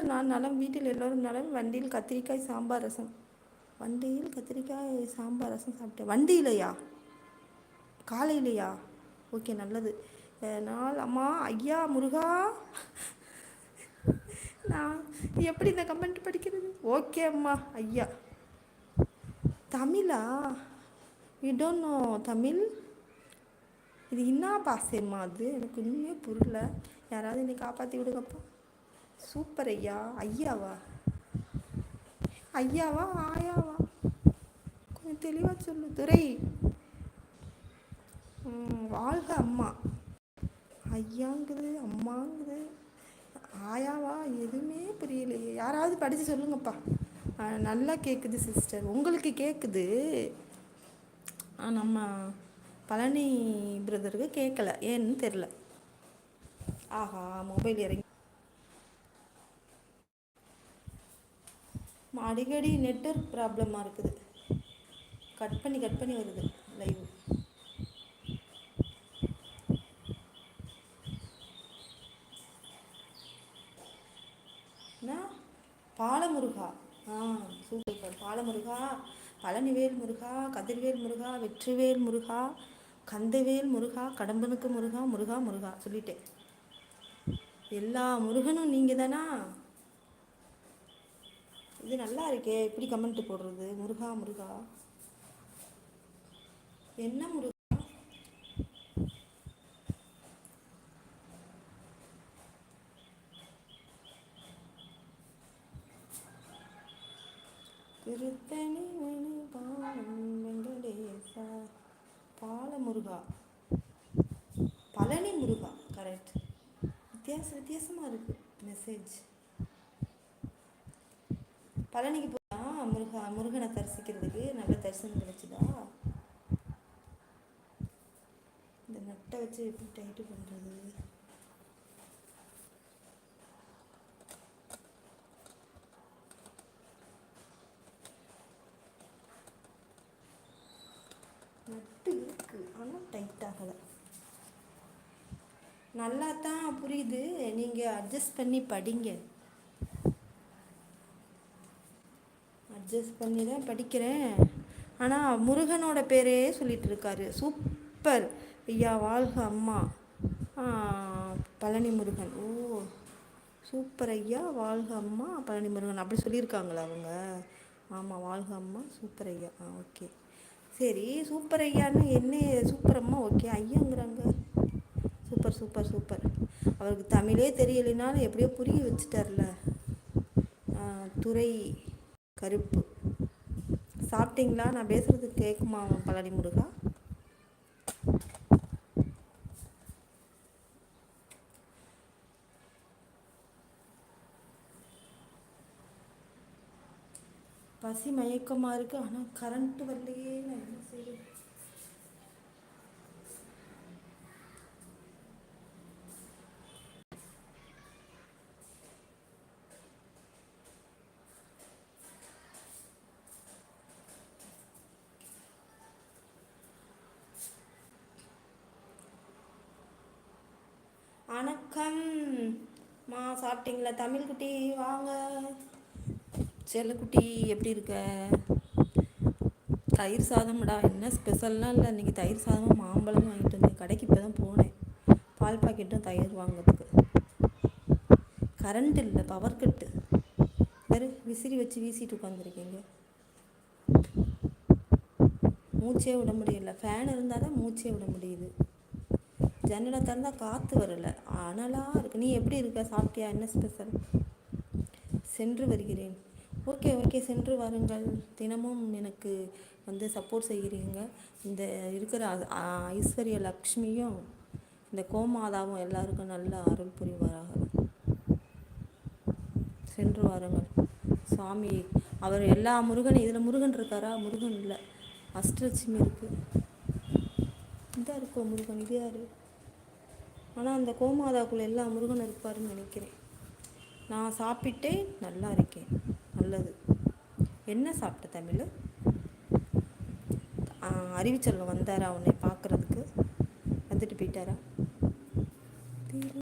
Sir நான் நலம் வீட்டில் எல்லோரும் நலம். வண்டியில் கத்திரிக்காய் சாம்பார் ரசம். வண்டியில் கத்திரிக்காய் சாம்பார் ரசம் சாப்பிட்டேன். வண்டியிலையா? காலையிலையா? ஓகே நல்லது. நாள் அம்மா ஐயா முருகா. நான் எப்படி இந்த கமெண்ட் படிக்கிறது? ஓகே அம்மா ஐயா. தமிழா? You don't know Tamil? இது என்ன பாசேம்மா அது? எனக்கு இன்னுமே புரியல. யாராவது என்னை காப்பாற்றி விடுங்கப்பா. சூப்பர் ஐயா. ஐயாவா? ஐயாவா ஆயாவா? கொஞ்சம் தெளிவாக சொல்லு. துரை. வாழ்க அம்மா. ஐயாங்குது அம்மாங்குது. ஆயாவா? எதுவுமே புரியலையே. யாராவது படித்து சொல்லுங்கப்பா. நல்லா கேட்குது சிஸ்டர். உங்களுக்கு கேட்குது நம்ம பழனி பிரதருக்கு கேட்கல ஏன்னு தெரில ஆஹா மொபைல் இறங்கி அடிக்கடி நெட்ஒர்க் ப்ராப்ளமாக இருக்குது. கட் பண்ணி கட் பண்ணி வருது லைவ் பாலமுருகா. ஆ சூப்பர் பாலமுருகா பழனிவேல் முருகா கதிர்வேல் முருகா வெற்றிவேல் முருகா கந்தவேல் முருகா கடம்பனுக்கு முருகா முருகா முருகா சொல்லிட்டேன். எல்லா முருகனும் நீங்கள் தானா இது நல்லா இருக்கே. எப்படி கமெண்ட் போடுறது? முருகா முருகா. என்ன முருகா? திருத்தணி மணி பாலம் வெங்கடேசா. பாலமுருகா. பழனி முருகா. கரெக்ட் வித்தியாச வித்தியாசமாக இருக்குது மெசேஜ் பழனிக்கு போனா முருகா முருகனை தரிசிக்கிறதுக்கு நல்ல தரிசனம் கிடைச்சதா? இந்த நட்டை வச்சு எப்படி டைட்டு பண்ணுறது நட்டு இருக்குது ஆனால் டைட் ஆகலை. நல்லா தான் புரியுது நீங்கள் அட்ஜஸ்ட் பண்ணி படிங்க. அட்ஜஸ்ட் பண்ணி தான் படிக்கிறேன். ஆனால் முருகனோட பேரே சொல்லிகிட்டு இருக்காரு சூப்பர். ஐயா வாழ்க அம்மா. பழனி முருகன். ஓ சூப்பர் ஐயா வாழ்க அம்மா பழனி முருகன். அப்படி சொல்லியிருக்காங்களா அவங்க? ஆமாம் வாழ்க அம்மா சூப்பர் ஐயா. ஆ ஓகே. சரி சூப்பர் ஐயான்னு என்ன சூப்பர் அம்மா ஓகே ஐயாங்கிறாங்க. Super super super. அவருக்கு தமிழே தெரியலைனாலும் எப்படியோ புரிய வச்சுட்டார்ல. துறை கருப்பு. சாப்பிட்டீங்களா? நான் பேசுகிறது கேட்குமா பழனி முருகா? பசி மயக்கமாக இருக்குது ஆனால் கரண்ட்டு வரலையே. நான் என்ன செய்வேன் வணக்கம் மா சாப்பிட்டீங்களா? தமிழ் குட்டி வாங்க. செல்லக்குட்டி எப்படி இருக்க? தயிர் சாதம்டா என்ன ஸ்பெஷல்லாம் இல்லை இன்றைக்கி தயிர் சாதமும் மாம்பழமும் வாங்கிட்டு வந்தேன். கடைக்கு இப்போ தான் போனேன். பால் பாக்கெட்டும் தயிர் வாங்கிறதுக்கு. கரண்ட் இல்லை பவர் கட்டு வேறு விசிறி வச்சு வீசிட்டு உட்காந்துருக்கீங்க மூச்சே விட முடியல. ஃபேன் இருந்தால் தான் மூச்சே விட முடியுது. ஜன்னலை திறந்தால் காற்று வரலை. அனலாக இருக்குது நீ எப்படி இருக்க? சாப்பிட்டியா? என்ன ஸ்பெஷல் சென்று வருகிறேன். ஓகே ஓகே சென்று வாருங்கள். தினமும் எனக்கு வந்து சப்போர்ட் செய்கிறீங்க. இந்த இருக்கிற ஐஸ்வர்ய லக்ஷ்மியும் இந்த கோமாதாவும் எல்லாருக்கும் நல்ல அருள் புரிவாராக. சென்று வாருங்கள். சுவாமி அவர் எல்லா முருகன் இதில் முருகன் இருக்காரா? முருகன் இல்லை. அஷ்டலட்சுமி இருக்குது இதாக இருக்கும் முருகன்? இது யார்? ஆனால் அந்த கோமாதாக்குள்ளே எல்லா முருகன் இருப்பாருன்னு நினைக்கிறேன். நான் சாப்பிட்டேன் நல்லா இருக்கேன். நல்லது. என்ன சாப்பிட்ட தமிழ்? அறிவிச்சல் வந்தாரா உன்னை பார்க்குறதுக்கு? வந்துட்டு போயிட்டாரா?